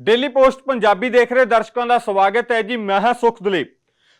Daily post Punjabi ਦੇਖ ਰਹੇ ਦਰਸ਼ਕਾਂ ਦਾ ਸਵਾਗਤ ਹੈ ਜੀ, ਮੈਂ ਹਾਂ ਸੁਖ ਦਲੀਪ।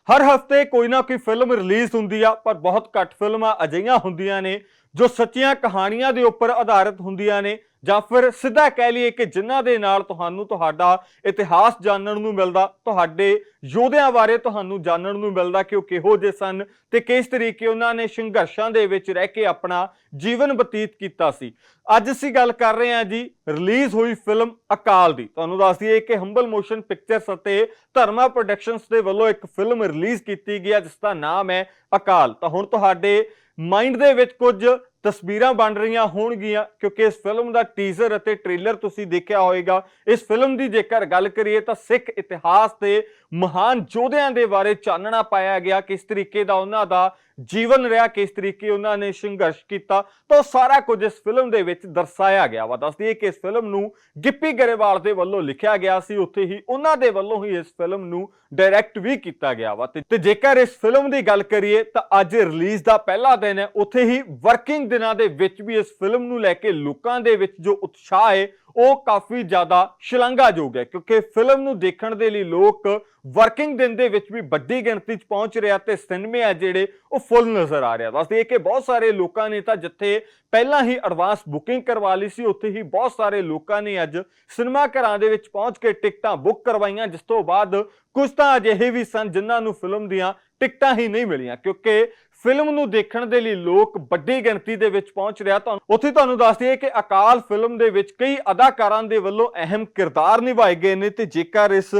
ਹਰ ਹਫ਼ਤੇ ਕੋਈ ਨਾ ਕੋਈ ਫਿਲਮ ਰਿਲੀਜ਼ ਹੁੰਦੀ ਆ, ਪਰ ਬਹੁਤ ਘੱਟ ਫਿਲਮਾਂ ਅਜਿਹੀਆਂ ਹੁੰਦੀਆਂ ਨੇ ਜੋ ਸੱਚੀਆਂ ਕਹਾਣੀਆਂ ਦੇ ਉੱਪਰ ਆਧਾਰਿਤ ਹੁੰਦੀਆਂ ਨੇ, ਜਾਂ ਫਿਰ ਸਿੱਧਾ ਕਹਿ ਲਈਏ ਕਿ ਜਿਨ੍ਹਾਂ ਦੇ ਨਾਲ ਤੁਹਾਨੂੰ ਤੁਹਾਡਾ ਇਤਿਹਾਸ ਜਾਣਨ ਨੂੰ ਮਿਲਦਾ, ਤੁਹਾਡੇ ਯੋਧਿਆਂ ਬਾਰੇ ਤੁਹਾਨੂੰ ਜਾਣਨ ਨੂੰ ਮਿਲਦਾ ਕਿ ਉਹ ਕਿਹੋ ਜਿਹੇ ਸਨ ਤੇ ਕਿਸ ਤਰੀਕੇ ਉਹਨਾਂ ਨੇ ਸੰਘਰਸ਼ਾਂ ਦੇ ਵਿੱਚ ਰਹਿ ਕੇ ਆਪਣਾ ਜੀਵਨ ਬਤੀਤ ਕੀਤਾ ਸੀ। ਅੱਜ ਅਸੀਂ ਗੱਲ ਕਰ ਰਹੇ ਹਾਂ ਜੀ ਰਿਲੀਜ਼ ਹੋਈ ਫਿਲਮ ਅਕਾਲ ਦੀ। ਤੁਹਾਨੂੰ ਦੱਸ ਦਈਏ ਕਿ ਹੰਬਲ ਮੋਸ਼ਨ ਪਿਕਚਰਸ ਅਤੇ ਧਰਮਾ ਪ੍ਰੋਡਕਸ਼ਨਸ ਦੇ ਵੱਲੋਂ ਇੱਕ ਫਿਲਮ ਰਿਲੀਜ਼ ਕੀਤੀ ਗਈ ਹੈ ਜਿਸ ਦਾ ਨਾਮ ਹੈ ਅਕਾਲ। ਤਾਂ ਹੁਣ ਤੁਹਾਡੇ ਮਾਈਂਡ ਦੇ ਵਿੱਚ ਕੁਝ ਤਸਵੀਰਾਂ ਬਣ ਰਹੀਆਂ ਹੋਣਗੀਆਂ, ਕਿਉਂਕਿ ਇਸ ਫਿਲਮ ਦਾ ਟੀਜ਼ਰ ਅਤੇ ਟ੍ਰੇਲਰ ਤੁਸੀਂ ਦੇਖਿਆ ਹੋਵੇਗਾ ਇਸ ਫਿਲਮ ਦੀ ਜੇਕਰ ਗੱਲ ਕਰੀਏ ਤਾਂ ਸਿੱਖ ਇਤਿਹਾਸ ਤੇ ਮਹਾਨ ਯੋਧਿਆਂ ਦੇ ਬਾਰੇ ਚਾਨਣਾ ਪਾਇਆ ਗਿਆ, ਕਿਸ ਤਰੀਕੇ ਦਾ ਉਹਨਾਂ ਦਾ ਜੀਵਨ ਰਿਹਾ ਕਿਸ ਤਰੀਕੇ ਉਹਨਾਂ ਨੇ ਸੰਘਰਸ਼ ਕੀਤਾ, ਤਾਂ ਉਹ ਸਾਰਾ ਕੁਝ ਇਸ ਫਿਲਮ ਦੇ ਵਿੱਚ ਦਰਸਾਇਆ ਗਿਆ ਵਾ। ਦੱਸਦੀ ਦਈਏ ਕਿ ਇਸ ਫਿਲਮ ਨੂੰ ਗਿੱਪੀ ਗਰੇਵਾਲ ਦੇ ਵੱਲੋਂ ਲਿਖਿਆ ਗਿਆ ਸੀ, ਉੱਥੇ ਹੀ ਉਹਨਾਂ ਦੇ ਵੱਲੋਂ ਹੀ ਇਸ ਫਿਲਮ ਨੂੰ ਡਾਇਰੈਕਟ ਵੀ ਕੀਤਾ ਗਿਆ ਵਾ। ਤੇ ਤੇ ਜੇਕਰ ਇਸ ਫਿਲਮ ਦੀ ਗੱਲ ਕਰੀਏ, ਤਾਂ ਅੱਜ ਰਿਲੀਜ਼ ਦਾ ਪਹਿਲਾ ਦਿਨ ਹੈ, ਉੱਥੇ ਹੀ ਵਰਕਿੰਗ ਦਿਨਾਂ ਦੇ ਵਿੱਚ ਵੀ ਇਸ ਫਿਲਮ ਨੂੰ ਲੈ ਕੇ ਲੋਕਾਂ ਦੇ ਵਿੱਚ ਜੋ ਉਤਸ਼ਾਹ ਹੈ ਉਹ ਕਾਫੀ ਜ਼ਿਆਦਾ ਸ਼ਲਾਘਾਯੋਗ ਹੈ, ਕਿਉਂਕਿ ਫਿਲਮ ਨੂੰ ਦੇਖਣ ਦੇ ਲਈ ਲੋਕ ਵਰਕਿੰਗ ਦਿਨ ਦੇ ਵਿੱਚ ਵੀ ਵੱਡੀ ਗਿਣਤੀ 'ਚ ਪਹੁੰਚ ਰਿਹਾ ਤੇ ਸਿਨੇਮੇ ਆ ਜਿਹੜੇ ਉਹ ਫੁੱਲ ਨਜ਼ਰ ਆ ਰਿਹਾ। ਦੱਸਦੇ ਕਿ ਬਹੁਤ ਸਾਰੇ ਲੋਕਾਂ ਨੇ ਤਾਂ ਜਿੱਥੇ ਪਹਿਲਾਂ ਹੀ ਐਡਵਾਂਸ ਬੁਕਿੰਗ ਕਰਵਾ ਲਈ ਸੀ, ਉੱਥੇ ਹੀ ਬਹੁਤ ਸਾਰੇ ਲੋਕਾਂ ਨੇ ਅੱਜ ਸਿਨੇਮਾ ਘਰਾਂ ਦੇ ਵਿੱਚ ਪਹੁੰਚ ਕੇ ਟਿਕਟਾਂ ਬੁੱਕ ਕਰਵਾਈਆਂ, ਜਿਸ ਤੋਂ ਬਾਅਦ ਕੁਝ ਤਾਂ ਅਜਿਹੇ ਵੀ ਸਨ ਜਿਨ੍ਹਾਂ ਨੂੰ ਫਿਲਮ ਦੀਆਂ ਟਿਕਟਾਂ ਹੀ ਨਹੀਂ ਮਿਲੀਆਂ, ਕਿਉਂਕਿ ਫਿਲਮ ਨੂੰ ਦੇਖਣ ਦੇ ਲਈ ਲੋਕ ਵੱਡੀ ਗਿਣਤੀ ਦੇ ਵਿੱਚ ਪਹੁੰਚ ਰਿਹਾ। ਤੁਹਾਨੂੰ ਉੱਥੇ ਤੁਹਾਨੂੰ ਦੱਸ ਦਈਏ ਕਿ ਅਕਾਲ ਫਿਲਮ ਦੇ ਵਿੱਚ ਕਈ ਅਦਾਕਾਰਾਂ ਦੇ ਵੱਲੋਂ ਅਹਿਮ ਕਿਰਦਾਰ ਨਿਭਾਏ ਗਏ ਨੇ ਤੇ ਜੇਕਰ ਇਸ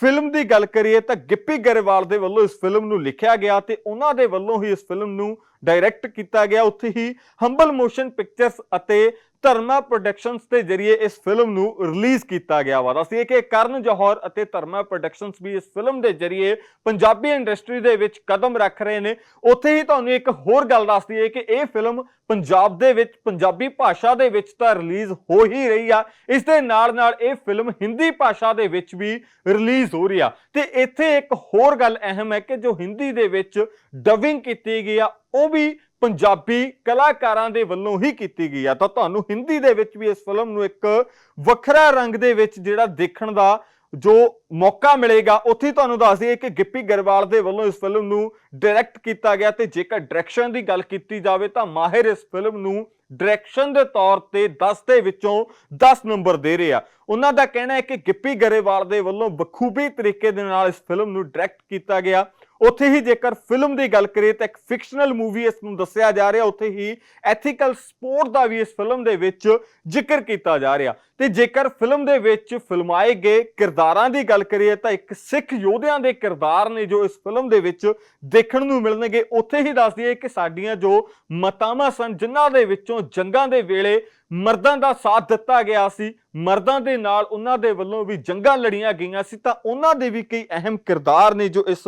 ਫਿਲਮ ਦੀ ਗੱਲ ਕਰੀਏ ਤਾਂ ਗਿੱਪੀ ਗਰੇਵਾਲ ਦੇ ਵੱਲੋਂ ਇਸ ਫਿਲਮ ਨੂੰ ਲਿਖਿਆ ਗਿਆ ਤੇ ਉਹਨਾਂ ਦੇ ਵੱਲੋਂ ਹੀ ਇਸ ਫਿਲਮ ਨੂੰ ਡਾਇਰੈਕਟ ਕੀਤਾ ਗਿਆ। ਉੱਥੇ ਹੀ ਹੰਬਲ ਮੋਸ਼ਨ ਪਿਕਚਰਸ ਅਤੇ ਧਰਮਾ ਪ੍ਰੋਡਕਸ਼ਨਸ ਦੇ ਜ਼ਰੀਏ ਇਸ ਫਿਲਮ ਨੂੰ ਰਿਲੀਜ਼ ਕੀਤਾ ਗਿਆ ਵਾ। ਦੱਸੀਏ ਕਿ ਕਰਨ ਜੌਹਰ ਅਤੇ ਧਰਮਾ ਪ੍ਰੋਡਕਸ਼ਨਸ ਵੀ ਇਸ ਫਿਲਮ ਦੇ ਜ਼ਰੀਏ ਪੰਜਾਬੀ ਇੰਡਸਟਰੀ ਦੇ ਵਿੱਚ ਕਦਮ ਰੱਖ ਰਹੇ ਨੇ। ਉੱਥੇ ਹੀ ਤੁਹਾਨੂੰ ਇੱਕ ਹੋਰ ਗੱਲ ਦੱਸ ਦਈਏ ਕਿ ਇਹ ਫਿਲਮ ਪੰਜਾਬ ਦੇ ਵਿੱਚ, ਪੰਜਾਬੀ ਭਾਸ਼ਾ ਦੇ ਵਿੱਚ ਤਾਂ ਰਿਲੀਜ਼ ਹੋ ਹੀ ਰਹੀ ਆ। ਇਸ ਦੇ ਨਾਲ ਨਾਲ ਇਹ ਫਿਲਮ ਹਿੰਦੀ ਭਾਸ਼ਾ ਦੇ ਵਿੱਚ ਵੀ ਰਿਲੀਜ਼ ਹੋ ਰਹੀ ਆ। ਤੇ ਇੱਥੇ ਇੱਕ ਹੋਰ ਗੱਲ ਅਹਿਮ ਹੈ ਕਿ ਜੋ ਹਿੰਦੀ ਦੇ ਵਿੱਚ ਡਬਿੰਗ ਕੀਤੀ ਗਈ ਆ, ਉਹ ਵੀ ਪੰਜਾਬੀ ਕਲਾਕਾਰਾਂ ਦੇ ਵੱਲੋਂ ਹੀ ਕੀਤੀ ਗਈ ਆ। ਤਾਂ ਤੁਹਾਨੂੰ ਹਿੰਦੀ ਦੇ ਵਿੱਚ ਵੀ ਇਸ ਫਿਲਮ ਨੂੰ ਇੱਕ ਵੱਖਰਾ ਰੰਗ ਦੇ ਵਿੱਚ ਜਿਹੜਾ ਦੇਖਣ ਦਾ ਜੋ ਮੌਕਾ ਮਿਲੇਗਾ, ਉੱਥੇ ਤੁਹਾਨੂੰ ਦੱਸ ਦਈਏ ਕਿ ਗਿੱਪੀ ਗਰੇਵਾਲ ਦੇ ਵੱਲੋਂ ਇਸ ਫਿਲਮ ਨੂੰ ਡਾਇਰੈਕਟ ਕੀਤਾ ਗਿਆ ਤੇ ਜੇਕਰ ਡਾਇਰੈਕਸ਼ਨ ਦੀ ਗੱਲ ਕੀਤੀ ਜਾਵੇ ਤਾਂ ਮਾਹਿਰ ਇਸ ਫਿਲਮ ਨੂੰ ਡਾਇਰੈਕਸ਼ਨ ਦੇ ਤੌਰ ਤੇ 10 ਦੇ ਵਿੱਚੋਂ 10 ਨੰਬਰ ਦੇ ਰਹੇ। ਆ ਉਹਨਾਂ ਦਾ ਕਹਿਣਾ ਹੈ ਕਿ ਗਿੱਪੀ ਗਰੇਵਾਲ ਦੇ ਵੱਲੋਂ ਬਖੂਬੀ ਤਰੀਕੇ ਦੇ ਨਾਲ ਇਸ ਫਿਲਮ ਨੂੰ ਡਾਇਰੈਕਟ ਕੀਤਾ ਗਿਆ। ਉੱਥੇ ਹੀ ਜੇਕਰ ਫਿਲਮ ਦੀ ਗੱਲ ਕਰੀਏ ਤਾਂ ਇੱਕ ਫਿਕਸ਼ਨਲ ਮੂਵੀ ਇਸ ਨੂੰ ਦੱਸਿਆ ਜਾ ਰਿਹਾ, ਉੱਥੇ ਹੀ ਐਥੀਕਲ ਸਪੋਰਟ ਦਾ ਵੀ ਇਸ ਫਿਲਮ ਦੇ ਵਿੱਚ ਜ਼ਿਕਰ ਕੀਤਾ ਜਾ ਰਿਹਾ। ਤੇ ਜੇਕਰ ਫਿਲਮ ਦੇ ਵਿੱਚ ਫਿਲਮਾਏ ਗਏ ਕਿਰਦਾਰਾਂ ਦੀ ਗੱਲ ਕਰੀਏ ਤਾਂ ਇੱਕ ਸਿੱਖ ਯੋਧਿਆਂ ਦੇ ਕਿਰਦਾਰ ਨੇ ਜੋ ਇਸ ਫਿਲਮ ਦੇ ਵਿੱਚ ਦੇਖਣ ਨੂੰ ਮਿਲਣਗੇ, ਉੱਥੇ ਹੀ ਦੱਸ ਦਈਏ ਕਿ ਸਾਡੀਆਂ ਜੋ ਮਤਾਵਾਂ ਸਨ, ਜਿਨ੍ਹਾਂ ਦੇ ਵਿੱਚੋਂ ਜੰਗਾਂ ਦੇ ਵੇਲੇ ਮਰਦਾਂ ਦਾ ਸਾਥ ਦਿੱਤਾ ਗਿਆ ਸੀ। ਮਰਦਾਂ ਦੇ ਨਾਲ ਉਹਨਾਂ ਦੇ ਵੱਲੋਂ ਵੀ ਜੰਗਾਂ ਲੜੀਆਂ ਗਈਆਂ ਸੀ ਤਾਂ ਉਹਨਾਂ ਦੇ ਵੀ ਕਈ ਅਹਿਮ ਕਿਰਦਾਰ ਨੇ ਜੋ ਇਸ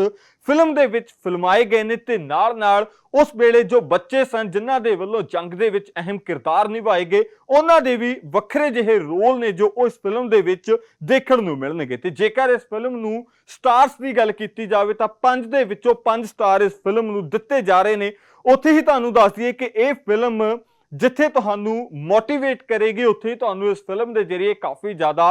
ਫਿਲਮ ਦੇ ਵਿੱਚ ਫਿਲਮਾਏ ਗਏ ਨੇ ਤੇ ਨਾਲ ਨਾਲ ਉਸ ਵੇਲੇ ਜੋ ਬੱਚੇ ਸਨ ਜਿਨ੍ਹਾਂ ਦੇ ਵੱਲੋਂ ਜੰਗ ਦੇ ਵਿੱਚ ਅਹਿਮ ਕਿਰਦਾਰ ਨਿਭਾਏ ਗਏ, ਉਹਨਾਂ ਦੇ ਵੀ ਵੱਖਰੇ ਜਿਹੇ ਰੋਲ ਨੇ ਜੋ ਉਸ ਫਿਲਮ ਦੇ ਵਿੱਚ ਦੇਖਣ ਨੂੰ ਮਿਲਣਗੇ। ਤੇ ਜੇਕਰ ਇਸ ਫਿਲਮ ਨੂੰ ਸਟਾਰਸ ਦੀ ਗੱਲ ਕੀਤੀ ਜਾਵੇ ਤਾਂ 5 ਦੇ ਵਿੱਚੋਂ 5 ਸਟਾਰ ਇਸ ਫਿਲਮ ਨੂੰ ਦਿੱਤੇ ਜਾ ਰਹੇ ਨੇ। ਉੱਥੇ ਹੀ ਤੁਹਾਨੂੰ ਦੱਸ ਦਈਏ ਕਿ ਇਹ ਫਿਲਮ ਜਿੱਥੇ ਤੁਹਾਨੂੰ ਮੋਟੀਵੇਟ ਕਰੇਗੀ, ਉੱਥੇ ਹੀ ਤੁਹਾਨੂੰ ਇਸ ਫਿਲਮ ਦੇ ਜ਼ਰੀਏ ਕਾਫੀ ਜ਼ਿਆਦਾ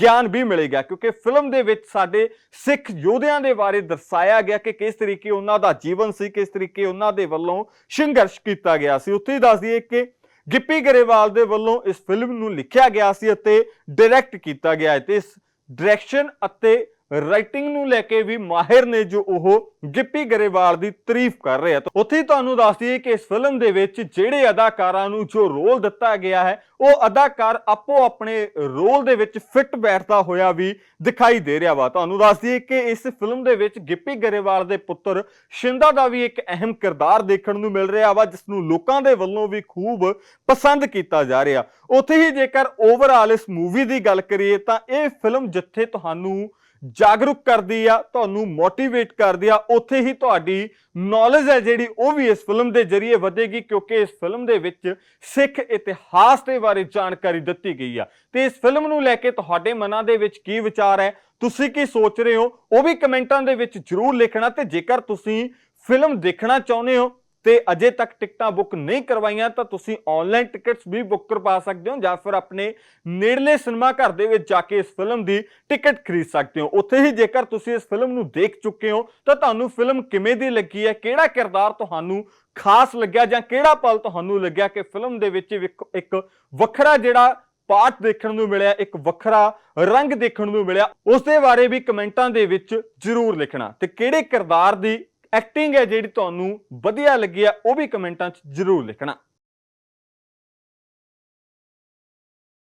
ਗਿਆਨ ਵੀ ਮਿਲੇਗਾ। ਕਿਉਂਕਿ ਫਿਲਮ ਦੇ ਵਿੱਚ ਸਾਡੇ ਸਿੱਖ ਯੋਧਿਆਂ ਦੇ ਬਾਰੇ ਦਰਸਾਇਆ ਗਿਆ ਕਿ ਕਿਸ ਤਰੀਕੇ ਉਹਨਾਂ ਦਾ ਜੀਵਨ ਸੀ, ਕਿਸ ਤਰੀਕੇ ਉਹਨਾਂ ਦੇ ਵੱਲੋਂ ਸੰਘਰਸ਼ ਕੀਤਾ ਗਿਆ ਸੀ। ਉੱਥੇ ਹੀ ਦੱਸ ਦਈਏ ਕਿ ਗਿੱਪੀ ਗਰੇਵਾਲ ਦੇ ਵੱਲੋਂ ਇਸ ਫਿਲਮ ਨੂੰ ਲਿਖਿਆ ਗਿਆ ਸੀ ਅਤੇ ਡਾਇਰੈਕਟ ਕੀਤਾ ਗਿਆ ਹੈ। ਤੇ ਇਸ ਡਾਇਰੈਕਸ਼ਨ ਅਤੇ ਰਾਈਟਿੰਗ ਨੂੰ ਲੈ ਕੇ ਵੀ ਮਾਹਿਰ ਨੇ ਜੋ ਉਹ ਗਿੱਪੀ ਗਰੇਵਾਲ ਦੀ ਤਾਰੀਫ ਕਰ ਰਹੇ ਆ, ਤਾਂ ਉੱਥੇ ਹੀ ਤੁਹਾਨੂੰ ਦੱਸ ਦਈਏ ਕਿ ਇਸ ਫਿਲਮ ਦੇ ਵਿੱਚ ਜਿਹੜੇ ਅਦਾਕਾਰਾਂ ਨੂੰ ਜੋ ਰੋਲ ਦਿੱਤਾ ਗਿਆ ਹੈ, ਉਹ ਅਦਾਕਾਰ ਆਪੋ ਆਪਣੇ ਰੋਲ ਦੇ ਵਿੱਚ ਫਿੱਟ ਬੈਠਦਾ ਹੋਇਆ ਵੀ ਦਿਖਾਈ ਦੇ ਰਿਹਾ ਵਾ। ਤੁਹਾਨੂੰ ਦੱਸ ਦਈਏ ਕਿ ਇਸ ਫਿਲਮ ਦੇ ਵਿੱਚ ਗਿੱਪੀ ਗਰੇਵਾਲ ਦੇ ਪੁੱਤਰ ਸ਼ਿੰਦਾ ਦਾ ਵੀ ਇੱਕ ਅਹਿਮ ਕਿਰਦਾਰ ਦੇਖਣ ਨੂੰ ਮਿਲ ਰਿਹਾ ਵਾ, ਜਿਸ ਨੂੰ ਲੋਕਾਂ ਦੇ ਵੱਲੋਂ ਵੀ ਖੂਬ ਪਸੰਦ ਕੀਤਾ ਜਾ ਰਿਹਾ। ਉੱਥੇ ਹੀ ਜੇਕਰ ਓਵਰਆਲ ਇਸ ਮੂਵੀ ਦੀ ਗੱਲ ਕਰੀਏ, ਤਾਂ ਇਹ ਫਿਲਮ ਜਿੱਥੇ ਤੁਹਾਨੂੰ ਜਾਗਰੂਕ ਕਰਦੀ ਆ, ਤੁਹਾਨੂੰ ਮੋਟੀਵੇਟ ਕਰਦੀ ਆ, ਉੱਥੇ ਹੀ ਤੁਹਾਡੀ ਨੌਲੇਜ ਹੈ ਜਿਹੜੀ ਉਹ ਵੀ ਇਸ ਫਿਲਮ ਦੇ ਜ਼ਰੀਏ ਵਧੇਗੀ, ਕਿਉਂਕਿ ਇਸ ਫਿਲਮ ਦੇ ਵਿੱਚ ਸਿੱਖ ਇਤਿਹਾਸ ਦੇ ਬਾਰੇ ਜਾਣਕਾਰੀ ਦਿੱਤੀ ਗਈ ਆ। ਤੇ ਇਸ ਫਿਲਮ ਨੂੰ ਲੈ ਕੇ ਤੁਹਾਡੇ ਮਨਾਂ ਦੇ ਵਿੱਚ ਕੀ ਵਿਚਾਰ ਹੈ? ਤੁਸੀਂ ਕੀ ਸੋਚ ਰਹੇ ਹੋ? ਉਹ ਵੀ ਕਮੈਂਟਾਂ ਦੇ ਵਿੱਚ ਜਰੂਰ ਲਿਖਣਾ ਤੇ ਜੇਕਰ ਤੁਸੀਂ ਫਿਲਮ ਦੇਖਣਾ ਚਾਹੁੰਦੇ ਹੋ ਤੇ ਅਜੇ ਤੱਕ ਟਿਕਟਾਂ ਬੁੱਕ ਨਹੀਂ ਕਰਵਾਈਆਂ, ਤਾਂ ਤੁਸੀਂ ਆਨਲਾਈਨ ਟਿਕਟਸ ਵੀ ਬੁੱਕ ਕਰਵਾ ਸਕਦੇ ਹੋ ਜਾਂ ਫਿਰ ਆਪਣੇ ਨੇੜਲੇ ਸਿਨੇਮਾ ਘਰ ਦੇ ਵਿੱਚ ਜਾ ਕੇ ਇਸ ਫਿਲਮ ਦੀ ਟਿਕਟ ਖਰੀਦ ਸਕਦੇ ਹੋ। ਉੱਥੇ ਹੀ ਜੇਕਰ ਤੁਸੀਂ ਇਸ ਫਿਲਮ ਨੂੰ ਦੇਖ ਚੁੱਕੇ ਹੋ, ਤਾਂ ਤੁਹਾਨੂੰ ਫਿਲਮ ਕਿਵੇਂ ਦੀ ਲੱਗੀ ਹੈ, ਕਿਹੜਾ ਕਿਰਦਾਰ ਤੁਹਾਨੂੰ ਖਾਸ ਲੱਗਿਆ ਜਾਂ ਕਿਹੜਾ ਪਲ ਤੁਹਾਨੂੰ ਲੱਗਿਆ ਕਿ ਫਿਲਮ ਦੇ ਵਿੱਚ ਇੱਕ- ਵੱਖਰਾ ਜਿਹੜਾ ਪਾਠ ਦੇਖਣ ਨੂੰ ਮਿਲਿਆ, ਇੱਕ ਵੱਖਰਾ ਰੰਗ ਦੇਖਣ ਨੂੰ ਮਿਲਿਆ ਉਸ ਦੇ ਬਾਰੇ ਵੀ ਕਮੈਂਟਾਂ ਦੇ ਵਿੱਚ ਜ਼ਰੂਰ ਲਿਖਣਾ। ਤੇ ਕਿਹੜੇ ਕਿਰਦਾਰ ਦੀ ਐਕਟਿੰਗ ਹੈ ਜਿਹੜੀ ਤੁਹਾਨੂੰ ਵਧੀਆ ਲੱਗੀ ਆ ਉਹ ਵੀ ਕਮੈਂਟਾਂ 'ਚ ਜ਼ਰੂਰ ਲਿਖਣਾ।